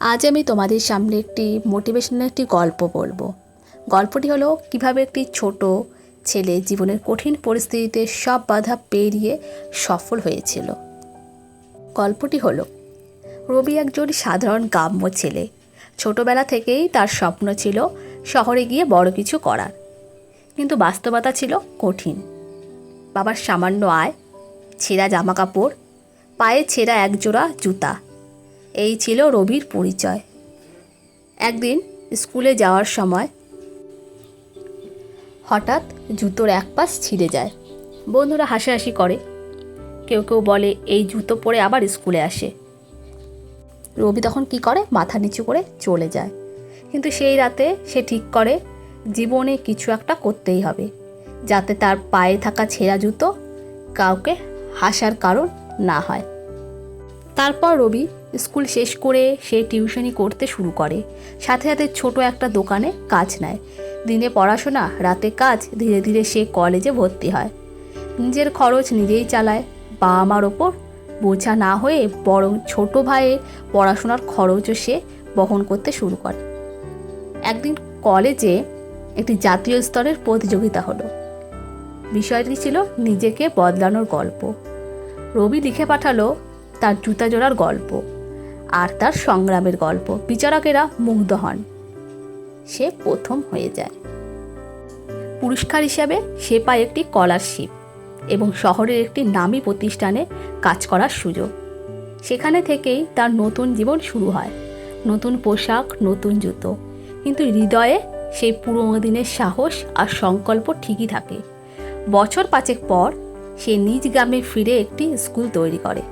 আজ আমি তোমাদের সামনে একটি মোটিভেশনাল একটি গল্প বলব। গল্পটি হলো কীভাবে একটি ছোট ছেলে জীবনের কঠিন পরিস্থিতিতে সব বাধা পেরিয়ে সফল হয়েছিল। গল্পটি হলো, রবি একজন সাধারণ গ্রাম্য ছেলে। ছোটবেলা থেকেই তার স্বপ্ন ছিল শহরে গিয়ে বড় কিছু করার। কিন্তু বাস্তবতা ছিল কঠিন। বাবার সামান্য আয়, ছেঁড়া জামাকাপড়, পায়ে ছেঁড়া একজোড়া জুতা এই ছিল রবির পরিচয়। একদিন স্কুলে যাওয়ার সময় হঠাৎ জুতোর এক পাশ ছিঁড়ে যায়। বন্ধুরা হাসাহাসি করে। কেউ কেউ বলে, এই জুতো পরে আবার স্কুলে আসে। রবি তখন কি করে? মাথা নিচু করে চলে যায়। কিন্তু সেই রাতে সে ঠিক করে, জীবনে কিছু একটা করতেই হবে। যাতে তার পায়ে থাকা ছেঁড়া জুতো কাউকে হাসার কারণ না হয়। তারপর রবি স্কুল শেষ করে সে টিউশনি করতে শুরু করে। সাথে সাথে ছোট একটা দোকানে কাজ নেয়। দিনে পড়াশোনা, রাতে কাজ, ধীরে ধীরে সে কলেজে ভর্তি হয়। নিজের খরচ নিজেই চালায় বাবা মার ওপর বোঝা না হয়ে বরং ছোট ভাইয়ের পড়াশোনার খরচও সে বহন করতে শুরু করে। একদিন কলেজে একটি জাতীয় স্তরের প্রতিযোগিতা হলো। বিষয়টি ছিল নিজেকে বদলানোর গল্প। রবি লিখে পাঠালো তার জুতা জোড়ার গল্প। আর তার সংগ্রামের গল্প। বিচারকেরা মুগ্ধ হন। সে প্রথম হয়ে যায়। পুরস্কার হিসাবে সে পায় একটি স্কলারশিপ এবং শহরের একটি নামী প্রতিষ্ঠানে কাজ করার সুযোগ। সেখানে থেকেই তার নতুন জীবন শুরু হয়। নতুন পোশাক, নতুন জুতো। কিন্তু হৃদয়ে সেই পুরোনো দিনের সাহস আর সংকল্প ঠিকই থাকে। বছর পাঁচেক পর সে নিজ গ্রামে ফিরে একটি স্কুল তৈরি করে।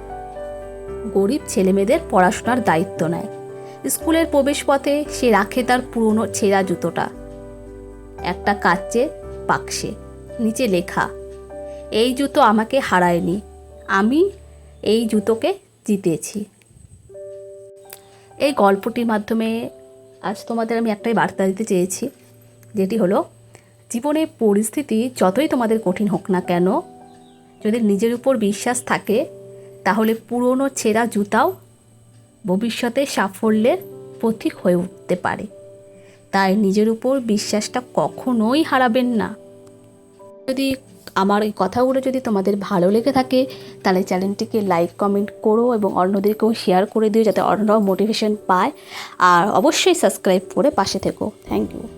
গরিব ছেলেমেয়েদের পড়াশোনার দায়িত্ব নেয়। স্কুলের প্রবেশপথে সে রাখে তার পুরনো ছেঁড়া জুতোটা। একটা কাচ্চে বাক্সে, নিচে লেখা, এই জুতো আমাকে হারায়নি, আমি এই জুতোকে জিতেছি। এই গল্পটির মাধ্যমে আজ তোমাদের আমি একটাই বার্তা দিতে চেয়েছি, যেটি হলো জীবনে পরিস্থিতি যতই তোমাদের কঠিন হোক না কেন, যদি নিজের উপর বিশ্বাস থাকে তাহলে পুরনো ছেঁড়া জুতাও ভবিষ্যতে সাফল্যের প্রতীক হয়ে উঠতে পারে। তাই নিজের উপর বিশ্বাসটা কখনোই হারাবেন না। যদি আমার এই কথাগুলো যদি তোমাদের ভালো লেগে থাকে, তাহলে চ্যানেলটিকে লাইক, কমেন্ট করো এবং অন্যদেরকেও শেয়ার করে দিও যাতে অন্যরাও মোটিভেশন পায়। আর অবশ্যই সাবস্ক্রাইব করে পাশে থেকো। Thank you.